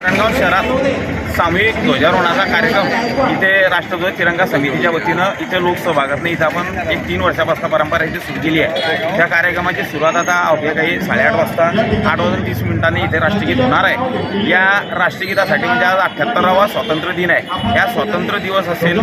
रंगाव शहरात सामूहिक ध्वजारोहणाचा कार्यक्रम. इथे राष्ट्रध्वज तिरंगा समितीच्या वतीनं इथे लोकसभागतनं इथं आपण एक तीन वर्षापासून परंपरा इथे सुरू केली आहे. त्या कार्यक्रमाची सुरुवात आता अवघ्या काही साडेआठ वाजता आठ वाजून तीस मिनिटांनी इथे राष्ट्रगीत होणार आहे. या राष्ट्रगीतासाठी म्हणजे आज अठ्ठ्याहत्तरावा स्वातंत्र्य दिन आहे. या स्वातंत्र्य दिवस असेल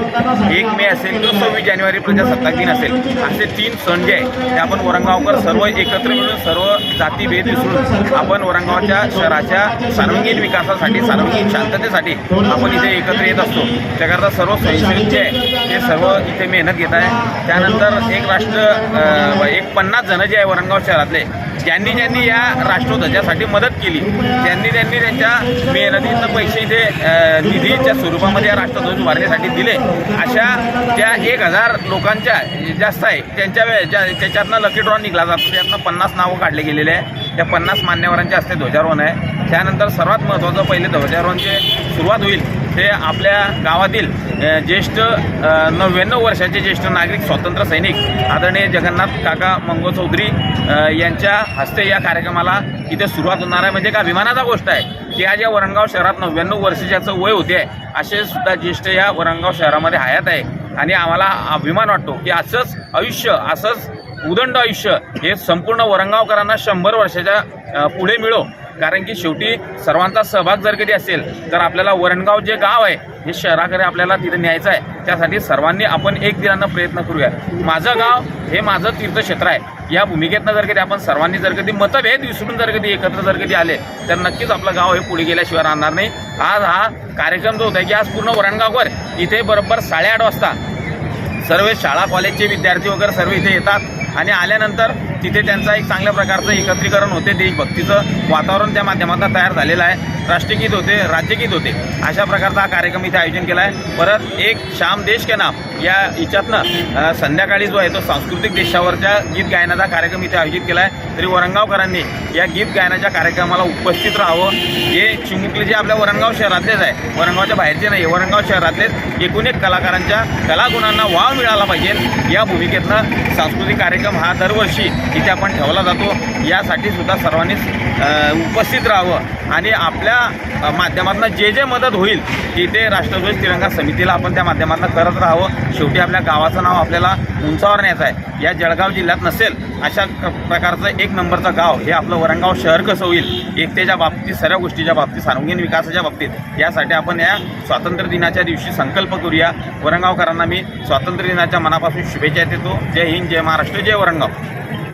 एक मे असेल किंवा सव्वीस जानेवारी प्रजासत्ताक दिन असेल. असे तीन सण जे आहे ते आपण वरंगावकर सर्व एकत्र मिळून सर्व जातीभेद विसरून आपण वरंगावच्या शहराच्या सार्वजनिक विकासासाठी सार्वजनिक शांततेसाठी आपण इथे एकत्र येत असतो. त्याकरता सर्व स्वयंसेवक जे आहे ते सर्व इथे मेहनत घेत आहे त्यानंतर एक राष्ट्र एक पन्नास जण जे आहे वरंगाव शहरातले ज्यांनी ज्यांनी या राष्ट्रध्वजासाठी मदत केली त्यांनी त्यांनी त्यांच्या मेहनतीचं पैसे इथे निधीच्या स्वरूपामध्ये या राष्ट्रध्वज उभारण्यासाठी दिले. अशा त्या एक हजार लोकांच्या जास्त आहे त्यांच्या ज्या त्याच्यातनं लकी ड्रॉ निघला जातो. त्यातनं पन्नास नावं काढले गेलेले आहे. त्या पन्नास मान्यवरांच्या हस्ते ध्वजारोहण आहे. त्यानंतर सर्वात महत्त्वाचं पहिले ध्वजारोहणचे सुरुवात होईल ते आपल्या गावातील ज्येष्ठ नव्याण्णव वर्षाचे ज्येष्ठ नागरिक स्वातंत्र्य सैनिक आदरणीय जगन्नाथ काका मंगो चौधरी यांच्या हस्ते या कार्यक्रमाला इथे सुरुवात होणार आहे. म्हणजे का अभिमानाचा गोष्ट आहे की आज या वरणगाव शहरात नव्याण्णव वर्षाच्याचं वय होते असे सुद्धा ज्येष्ठ या वरणगाव शहरामध्ये हयात आहे. आणि आम्हाला अभिमान वाटतो की असंच आयुष्य असंच उदंड आयुष्य हे संपूर्ण वरंगावकरांना शंभर वर्षाच्या पुढे मिळो. कारण की शेवटी सर्वांचा सहभाग जर कधी असेल तर आपल्याला वरणगाव जे गाव आहे हे शहराकडे आपल्याला तिथे न्यायचं आहे. त्यासाठी सर्वांनी आपण एक दिलानं प्रयत्न करूया माझं गाव हे माझं तीर्थक्षेत्र आहे. या भूमिकेतनं जर कधी आपण सर्वांनी जर कधी मतभेद विसरून जर कधी एकत्र जर कधी आले तर नक्कीच आपलं गाव हे पुढे गेल्याशिवाय राहणार नाही. आज हा कार्यक्रम जो होता की आज पूर्ण वरणगाववर इथे बरोबर साडेआठ वाजता सर्व शाळा कॉलेजचे विद्यार्थी वगैरे सर्व इथे येतात. आणि आल्यानंतर तिथे त्यांचा एक चांगल्या प्रकारचं एकत्रीकरण होते देशभक्तीचं वातावरण त्या माध्यमातून तयार झालेलं आहे. राष्ट्रगीत होते राज्यगीत होते. अशा प्रकारचा हा कार्यक्रम इथे आयोजन केला आहे. परत एक शाम देश के नाम या हिच्यातनं संध्याकाळी जो आहे तो सांस्कृतिक देशावरच्या गीत गायनाचा कार्यक्रम इथे आयोजित केला आहे. तरी वरणगावकरांनी या गीत गायनाच्या कार्यक्रमाला उपस्थित राहावं. हे चिमुकले जे आपल्या वरणगाव शहरातलेच आहे. वरणगावच्या बाहेरचे नाही वरणगाव शहरातलेच एकूण एक कलाकारांच्या कलागुणांना वाव मिळाला पाहिजे. या भूमिकेतनं सांस्कृतिक कार्यक्रम हा दरवर्षी इथे आपण ठेवला जातो. यासाठी सुद्धा सर्वांनीच उपस्थित राहावं. आणि आपल्या माध्यमातून जे जे मदत होईल तिथे राष्ट्रध्वज तिरंगा समितीला आपण त्या माध्यमातून करत राहावं. शेवटी आपल्या गावाचं नाव आपल्याला उंचावर न्यायचं आहे. या जळगाव जिल्ह्यात नसेल अशा क- प्रकारचं एक नंबरचं गाव हे आपलं वरणगाव शहर कसं होईल? एकतेच्या बाबतीत सर्व गोष्टीच्या बाबतीत सार्वजनिक विकासाच्या बाबतीत यासाठी आपण या स्वातंत्र्य दिनाच्या दिवशी संकल्प करूया. वरणगावकरांना मी स्वातंत्र्य दिनाच्या मनापासून शुभेच्छा देतो. जय हिंद जय महाराष्ट्र जय वरणगाव